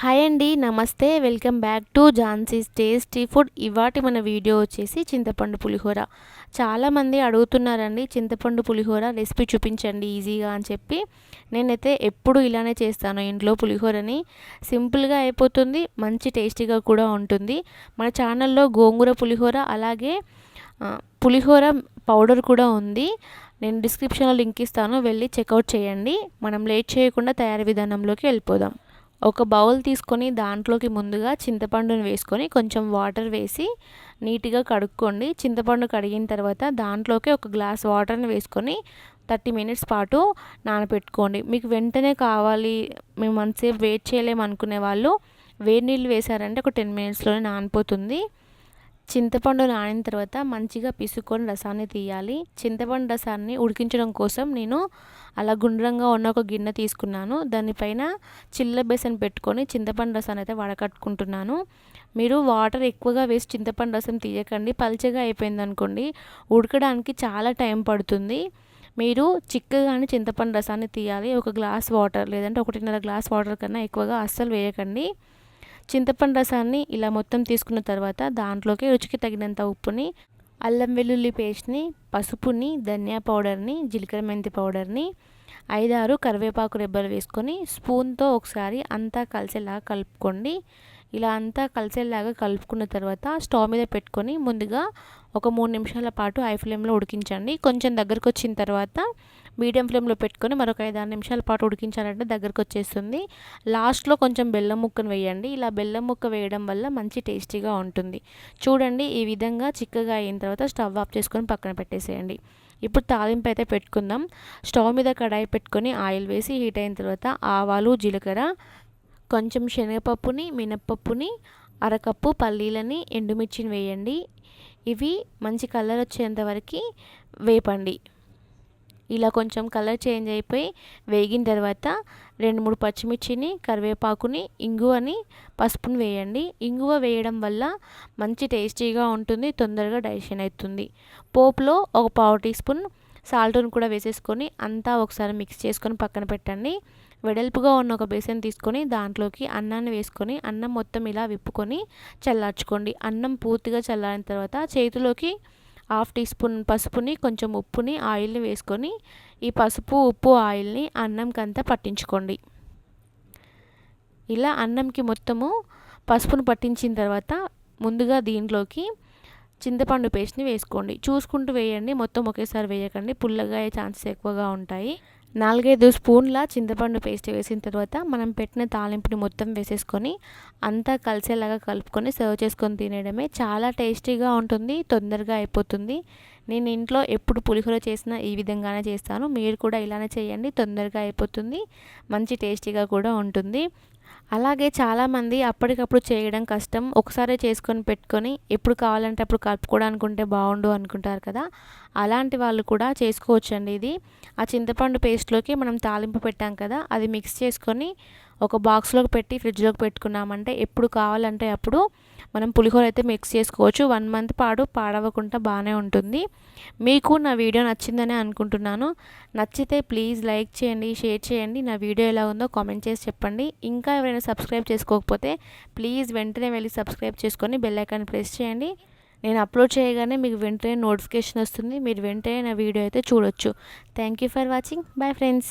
Hi అండి నమస్తే. Welcome back to Jhansi's tasty food. ఇవాటి మన వీడియో వచ్చేసి చింతపండు పులిహోర. చాలామంది అడుగుతున్నారండి చింతపండు పులిహోర రెసిపీ చూపించండి ఈజీగా అని చెప్పి. నేనైతే ఎప్పుడు ఇలానే చేస్తాను ఇంట్లో పులిహోరని. సింపుల్గా అయిపోతుంది మంచి టేస్టీగా కూడా ఉంటుంది. మన ఛానల్లో గోంగూర పులిహోర అలాగే పులిహోర పౌడర్ కూడా ఉంది. నేను డిస్క్రిప్షన్లో లింక్ ఇస్తాను వెళ్ళి చెక్అవుట్ చేయండి. మనం లేట్ చేయకుండా తయారీ విధానంలోకి వెళ్ళిపోదాం. ఒక బౌల్ తీసుకొని దాంట్లోకి ముందుగా చింతపండుని వేసుకొని కొంచెం వాటర్ వేసి నీట్గా కడుక్కోండి. చింతపండు కడిగిన తర్వాత దాంట్లోకి ఒక గ్లాస్ వాటర్ని వేసుకొని థర్టీ మినిట్స్ పాటు నానపెట్టుకోండి. మీకు వెంటనే కావాలి. మేము అంతసేపు వెయిట్ చేయలేము అనుకునే వాళ్ళు. వేడి నీళ్ళు వేశారంటే ఒక టెన్ మినిట్స్లోనే నానిపోతుంది. చింతపండు నానిన తర్వాత మంచిగా పిసుకొని రసాన్ని తీయాలి. చింతపండు రసాన్ని ఉడికించడం కోసం నేను అలా గుండ్రంగా ఉన్న ఒక గిన్నె తీసుకున్నాను. దానిపైన చిల్ల బేసన్ పెట్టుకొని చింతపండు రసాన్ని అయితే వడకట్టుకుంటున్నాను. మీరు వాటర్ ఎక్కువగా వేసి చింతపండు రసం తీయకండి. పల్చగా అయిపోయింది అనుకోండి. ఉడకడానికి చాలా టైం పడుతుంది. మీరు చిక్కగానే చింతపండు రసాన్ని తీయాలి. ఒక గ్లాస్ వాటర్ లేదంటే ఒకటిన్నర గ్లాస్ వాటర్ కన్నా ఎక్కువగా అస్సలు వేయకండి. చింతపండు రసాన్ని ఇలా మొత్తం తీసుకున్న తర్వాత దాంట్లోకి రుచికి తగినంత ఉప్పుని అల్లం వెల్లుల్లి పేస్ట్ని పసుపుని ధనియా పౌడర్ని జీలకర్ర మెంతి పౌడర్ని ఐదారు కరివేపాకు రెబ్బలు వేసుకొని స్పూన్తో ఒకసారి అంతా కలిసేలా కలుపుకోండి. ఇలా అంతా కలిసేలాగా కలుపుకున్న తర్వాత స్టవ్ మీద పెట్టుకొని ముందుగా ఒక మూడు నిమిషాల పాటు హై ఫ్లేమ్లో ఉడికించండి. కొంచెం దగ్గరకు వచ్చిన తర్వాత మీడియం ఫ్లేమ్లో పెట్టుకొని మరొక ఐదు ఆరు నిమిషాల పాటు ఉడికించాలంటే దగ్గరకు వచ్చేస్తుంది. లాస్ట్లో కొంచెం బెల్లం ముక్కను వేయండి. ఇలా బెల్లం ముక్క వేయడం వల్ల మంచి టేస్టీగా ఉంటుంది. చూడండి ఈ విధంగా చిక్కగా అయిన తర్వాత స్టవ్ ఆఫ్ చేసుకొని పక్కన పెట్టేసేయండి. ఇప్పుడు తాలింపు అయితే పెట్టుకుందాం. స్టవ్ మీద కడాయి పెట్టుకొని ఆయిల్ వేసి హీట్ అయిన తర్వాత ఆవాలు జీలకర్ర కొంచెం శనగపప్పుని మినప్పప్పుని అరకప్పు పల్లీలని ఎండుమిర్చిని వేయండి. ఇవి మంచి కలర్ వచ్చేంత వరకు వేపండి. ఇలా కొంచెం కలర్ చేంజ్ అయిపోయి వేగిన తర్వాత రెండు మూడు పచ్చిమిర్చిని కరివేపాకుని ఇంగువని పసుపుని వేయండి. ఇంగువ వేయడం వల్ల మంచి టేస్టీగా ఉంటుంది తొందరగా డైజెషన్ అవుతుంది. పోపులో ఒక పావు టీ స్పూన్ సాల్ట్ని కూడా వేసేసుకొని అంతా ఒకసారి మిక్స్ చేసుకొని పక్కన పెట్టండి. వెడల్పుగా ఉన్న ఒక బేసన్ తీసుకొని దాంట్లోకి అన్నాన్ని వేసుకొని అన్నం మొత్తం ఇలా విప్పుకొని చల్లార్చుకోండి. అన్నం పూర్తిగా చల్లారిన తర్వాత చేతిలోకి హాఫ్ టీ స్పూన్ పసుపుని కొంచెం ఉప్పుని ఆయిల్ని వేసుకొని ఈ పసుపు ఉప్పు ఆయిల్ని అన్నంకంతా పట్టించుకోండి. ఇలా అన్నంకి మొత్తము పసుపును పట్టించిన తర్వాత ముందుగా దీంట్లోకి చింతపండు పేస్ట్ని వేసుకోండి. చూసుకుంటూ వేయండి. మొత్తం ఒకేసారి వేయకండి. పుల్లగా అయ్యే ఛాన్సెస్ ఎక్కువగా ఉంటాయి. నాలుగైదు స్పూన్ల చింతపండు పేస్ట్ వేసిన తర్వాత మనం పెట్టిన తాలింపుని మొత్తం వేసేసుకొని అంతా కలిసేలాగా కలుపుకొని సర్వ్ చేసుకొని తినడమే చాలా టేస్టీగా ఉంటుంది తొందరగా అయిపోతుంది. నేను ఇంట్లో ఎప్పుడు పులిహోర చేసినా ఈ విధంగానే చేస్తాను. మీరు కూడా ఇలానే చేయండి తొందరగా అయిపోతుంది మంచి టేస్టీగా కూడా ఉంటుంది. అలాగే చాలామంది అప్పటికప్పుడు చేయడం కష్టం. ఒకసారే చేసుకొని పెట్టుకొని ఎప్పుడు కావాలంటే అప్పుడు కలుపుకోవడానికి ఉంటే బాగుండు అనుకుంటారు కదా. అలాంటి వాళ్ళు కూడా చేసుకోవచ్చండి ఇది. ఆ చింతపండు పేస్ట్లోకి మనం తాలింపు పెట్టాం కదా అది మిక్స్ చేసుకొని ఒక బాక్స్లోకి పెట్టి ఫ్రిడ్జ్లోకి పెట్టుకున్నామంటే ఎప్పుడు కావాలంటే అప్పుడు మనం పులిహోర అయితే మిక్స్ చేసుకోవచ్చు. వన్ మంత్ పాడు పాడవకుండా బాగానే ఉంటుంది. మీకు నా వీడియో నచ్చిందని అనుకుంటున్నాను. నచ్చితే ప్లీజ్ లైక్ చేయండి షేర్ చేయండి. నా వీడియో ఎలా ఉందో కామెంట్ చేసి చెప్పండి. ఇంకా ఎవరైనా సబ్స్క్రైబ్ చేసుకోకపోతే ప్లీజ్ వెంటనే వెళ్ళి సబ్స్క్రైబ్ చేసుకొని బెల్ ఐకాన్ ప్రెస్ చేయండి. నేను అప్లోడ్ చేయగానే మీకు వెంటనే నోటిఫికేషన్ వస్తుంది. మీరు వెంటనే నా వీడియో అయితే చూడొచ్చు. Thank you for watching bye friends